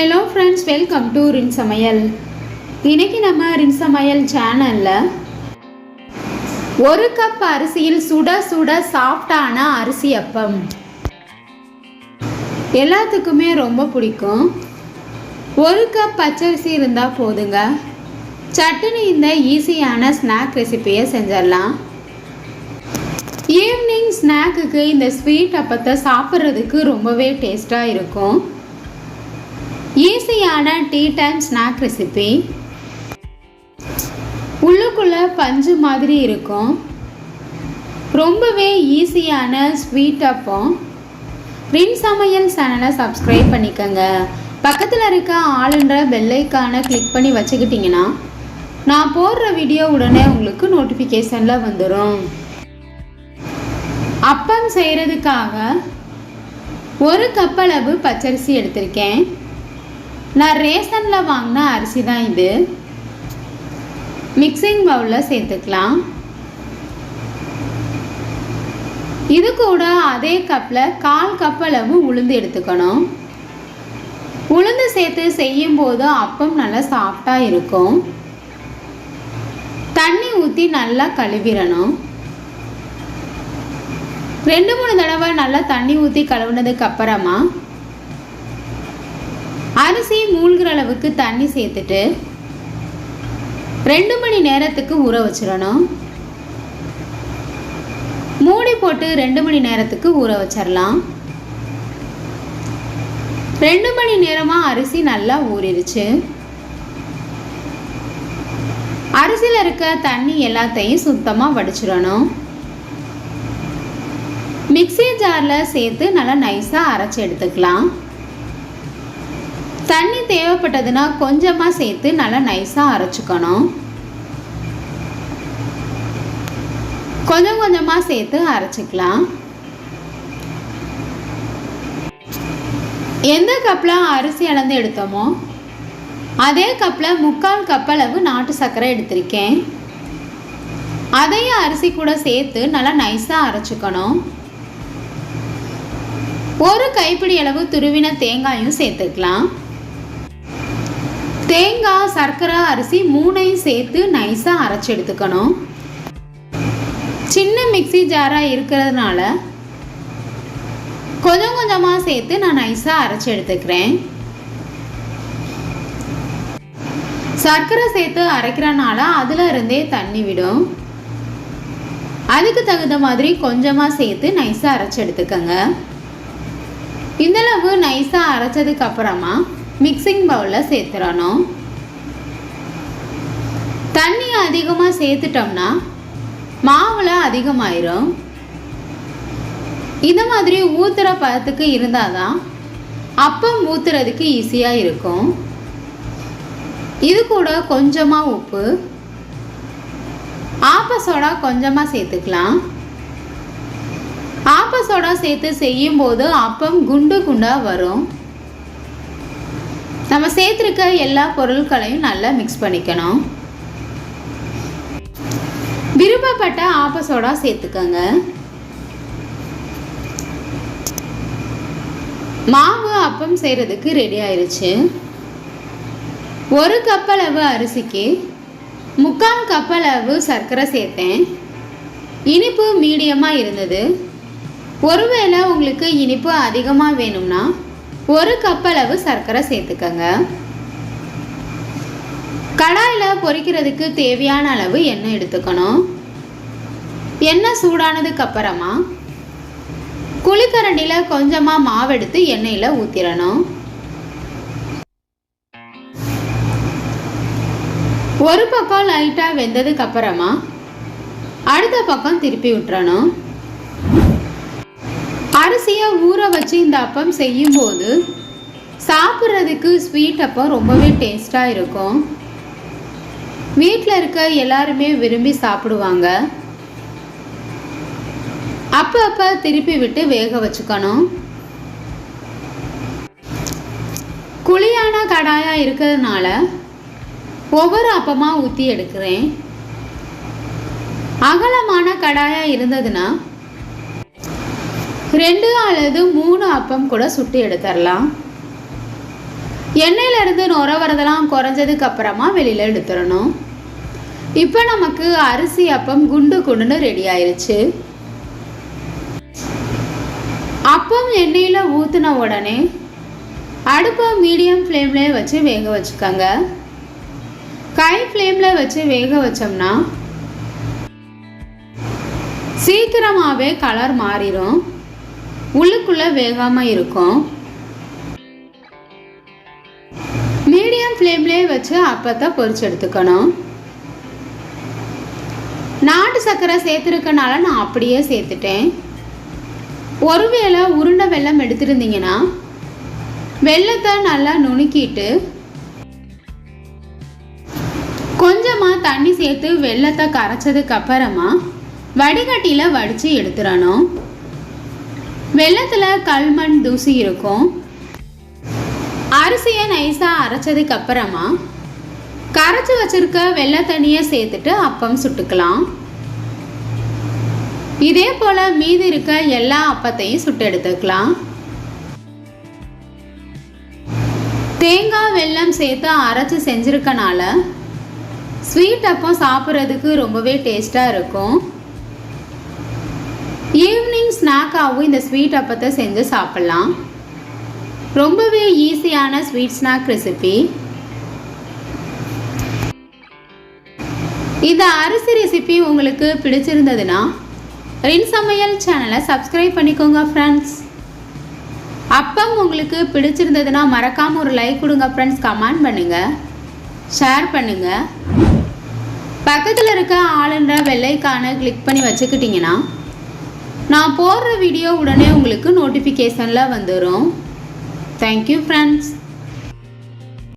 Hello friends welcome to ரின் சமையல் இன்னைக்கு நம்ம ரின் சமையல் சேனலில் ஒரு கப் அரிசியில் சுட சுட சாஃப்டான அரிசி அப்பம். எல்லாத்துக்குமே ரொம்ப பிடிக்கும். ஒரு கப் பச்சரிசி இருந்தால் போதுங்க. சட்டுன்னு இந்த ஈஸியான ஸ்நாக் ரெசிபியை செஞ்சிடலாம். ஈவினிங் ஸ்நாக்குக்கு இந்த ஸ்வீட் அப்பத்தை சாப்பிட்றதுக்கு ரொம்பவே டேஸ்ட்டாக இருக்கும். ஈஸியான டீ டைம் ஸ்நாக் ரெசிபி. உள்ளுக்குள்ளே பஞ்சு மாதிரி இருக்கும். ரொம்பவே ஈஸியான ஸ்வீட் அப்பம் ரின் சமையல் சேனலை சப்ஸ்கிரைப் பண்ணிக்கோங்க. பக்கத்தில் இருக்க ஆளுன்ற பெல்லைக்கான கிளிக் பண்ணி வச்சுக்கிட்டிங்கன்னா நான் போடுற வீடியோ உடனே உங்களுக்கு நோட்டிஃபிகேஷனில் வந்துடும் அப்பம் செய்கிறதுக்காக ஒரு கப் அளவு பச்சரிசி எடுத்திருக்கேன். நான் ரேஷனில் வாங்கின அரிசி தான் இது. மிக்சிங் பவுலில் சேர்த்துக்கலாம். இது கூட அதே கப்பில் கால் கப் அளவு உளுந்து எடுத்துக்கணும். உளுந்து சேர்த்து செய்யும்போது அப்பம் நல்லா சாஃப்டாக இருக்கும். தண்ணி ஊற்றி நல்லா கழுவிடணும். ரெண்டு மூணு தடவை நல்லா தண்ணி ஊற்றி கழுவுனதுக்கு அப்புறமா அரிசி மூழ்கிற அளவுக்கு தண்ணி சேர்த்துட்டு ரெண்டு மணி நேரத்துக்கு ஊற வச்சிடணும். மூடி போட்டு ரெண்டு மணி நேரத்துக்கு ஊற வச்சிடலாம். ரெண்டு மணி நேரமாக அரிசி நல்லா ஊறிடுச்சு. அரிசியில் இருக்க தண்ணி எல்லாத்தையும் சுத்தமாக வடிச்சிடணும். மிக்சி ஜாரில் சேர்த்து நல்லா நைஸாக அரைச்சி எடுத்துக்கலாம். தண்ணி தேவைப்பட்டதுன்னா கொஞ்சமாக சேர்த்து நல்லா நைஸாக அரைச்சிக்கணும். கொஞ்சம் கொஞ்சமாக சேர்த்து அரைச்சிக்கலாம். எந்த கப்பில் அரிசி அளந்து எடுத்தோமோ அதே கப்பில் முக்கால் கப் அளவு நாட்டு சர்க்கரை எடுத்திருக்கேன். அதையும் அரிசி கூட சேர்த்து நல்லா நைஸாக அரைச்சிக்கணும். ஒரு கைப்பிடி அளவு துருவின தேங்காயும் சேர்த்துக்கலாம். தேங்காய் சர்க்கரை அரிசி மூணையும் சேர்த்து நைஸாக அரைச்சி எடுத்துக்கணும். சின்ன மிக்சி ஜாராக இருக்கிறதுனால கொஞ்சம் கொஞ்சமாக சேர்த்து நான் நைஸாக அரைச்சி எடுத்துக்கிறேன். சர்க்கரை சேர்த்து அரைக்கிறனால அதில் இருந்தே தண்ணி விடும். அதுக்கு தகுந்த மாதிரி கொஞ்சமாக சேர்த்து நைஸாக அரைச்சி எடுத்துக்கோங்க. இந்தளவு நைஸாக அரைச்சதுக்கு அப்புறமா மிக்சிங் பவுலில் சேர்த்துடணும் தண்ணி அதிகமாக சேர்த்துட்டோம்னா மாவில் அதிகமாயிரும். இந்த மாதிரி ஊற்றுற பதத்துக்கு இருந்தால் தான் அப்பம் ஊற்றுறதுக்கு ஈஸியாக இருக்கும். இது கூட கொஞ்சமாக உப்பு. ஆப்ப சோடா கொஞ்சமாக சேர்த்துக்கலாம். ஆப்ப சோடா சேர்த்து செய்யும்போது அப்பம் குண்டு குண்டாக வரும். நம்ம சேர்த்துருக்க எல்லா பொருட்களையும் நல்லா மிக்ஸ் பண்ணிக்கணும். விருப்பப்பட்ட ஆப்பசோடா சேர்த்துக்கோங்க. மாவு அப்பம் செய்கிறதுக்கு ரெடி ஆயிடுச்சு ஒரு கப் அளவு அரிசிக்கு முக்கால் கப் அளவு சர்க்கரை சேர்த்தேன். இனிப்பு மீடியமாக இருந்தது. ஒருவேளை உங்களுக்கு இனிப்பு அதிகமாக வேணும்னா ஒரு கப் அளவு சர்க்கரை சேர்த்துக்கங்க. கடாயில் பொரிக்கிறதுக்கு தேவையான அளவு எண்ணெய் எடுத்துக்கணும். எண்ணெய் சூடானதுக்கு அப்புறமா குழிக்கரண்டியில் கொஞ்சமாக மாவெடுத்து எண்ணெயில் ஊற்றிடணும் ஒரு பக்கம் லைட்டாக வெந்ததுக்கு அப்புறமா அடுத்த பக்கம் திருப்பி விட்டுறணும் அரிசியை ஊற வச்சு இந்த அப்பம் செய்யும்போது சாப்பிட்றதுக்கு ஸ்வீட் அப்பம் ரொம்பவே டேஸ்ட்டாக இருக்கும். வீட்டில் இருக்க எல்லாருமே விரும்பி சாப்பிடுவாங்க. அப்போ அப்போ திருப்பி விட்டு வேக வச்சுக்கணும். குழியான கடாயாக இருக்கிறதுனால ஒவ்வொரு அப்பமாக ஊற்றி எடுக்கிறேன். அகலமான கடாயாக இருந்ததுன்னா ரெண்டு அல்லது மூணு அப்பம் கூட சுட்டு எடுத்துடலாம் எண்ணெயிலேருந்து நுர வரதெல்லாம் குறைஞ்சதுக்கு அப்புறமா வெளியில் எடுத்துடணும் இப்போ நமக்கு அரிசி அப்பம் குண்டு குண்டுன்னு ரெடி ஆயிடுச்சு அப்பம் எண்ணெயில் ஊற்றின உடனே அடுப்பை மீடியம் ஃப்ளேம்லேயே வச்சு வேக வச்சுக்கோங்க. கை ஃப்ளேமில் வச்சு வேக வச்சோம்னா சீக்கிரமாகவே கலர் மாறிடும் உள்ளுக்குள்ளே வேகாமல் இருக்கும். மீடியம் ஃப்ளேம்லேயே வச்சு அப்பத்தை பொரிச்சு எடுத்துக்கணும். நாட்டு சர்க்கரை சேர்த்துருக்கனால நான் அப்படியே சேர்த்துட்டேன். ஒருவேளை உருண்டை வெள்ளம் எடுத்திருந்தீங்கன்னா வெள்ளத்தை நல்லா நுணுக்கிட்டு கொஞ்சமாக தண்ணி சேர்த்து வெள்ளத்தை கரைச்சதுக்கு அப்புறமா வடிகட்டியில் வடித்து எடுத்துடணும். வெள்ளத்தில் கல்மண் தூசி இருக்கும். அரிசியை நைஸாக அரைச்சதுக்கு அப்புறமா கரைச்சி வச்சிருக்க வெள்ளை தண்ணியை சேர்த்துட்டு அப்பம் சுட்டுக்கலாம். இதே போல் மீதி இருக்க எல்லா அப்பத்தையும் சுட்டு எடுத்துக்கலாம். தேங்காய் வெல்லம் சேர்த்து அரைச்சி செஞ்சுருக்கனால ஸ்வீட் அப்பம் சாப்பிட்றதுக்கு ரொம்பவே டேஸ்ட்டாக இருக்கும். ஈவினிங் ஸ்நாக்காகவும் இந்த ஸ்வீட் அப்பத்தை செஞ்சு சாப்பிட்லாம். ரொம்பவே ஈஸியான ஸ்வீட் ஸ்நாக் ரெசிபி இந்த அரிசி ரெசிபி உங்களுக்கு பிடிச்சிருந்ததுன்னா ரின் சமையல் சேனலை சப்ஸ்கிரைப் பண்ணிக்கோங்க ஃப்ரெண்ட்ஸ் அப்பம் உங்களுக்கு பிடிச்சிருந்ததுன்னா மறக்காமல் ஒரு லைக் கொடுங்க ஃப்ரெண்ட்ஸ் கமெண்ட் பண்ணுங்கள் ஷேர் பண்ணுங்கள் பக்கத்தில் இருக்க ஆளுன்ற வெள்ளைக்கான கிளிக் பண்ணி வச்சுக்கிட்டிங்கன்னா நான் போடுற வீடியோ உடனே உங்களுக்கு நோட்டிஃபிகேஷனில் வந்துடும் தேங்க்யூ ஃப்ரெண்ட்ஸ்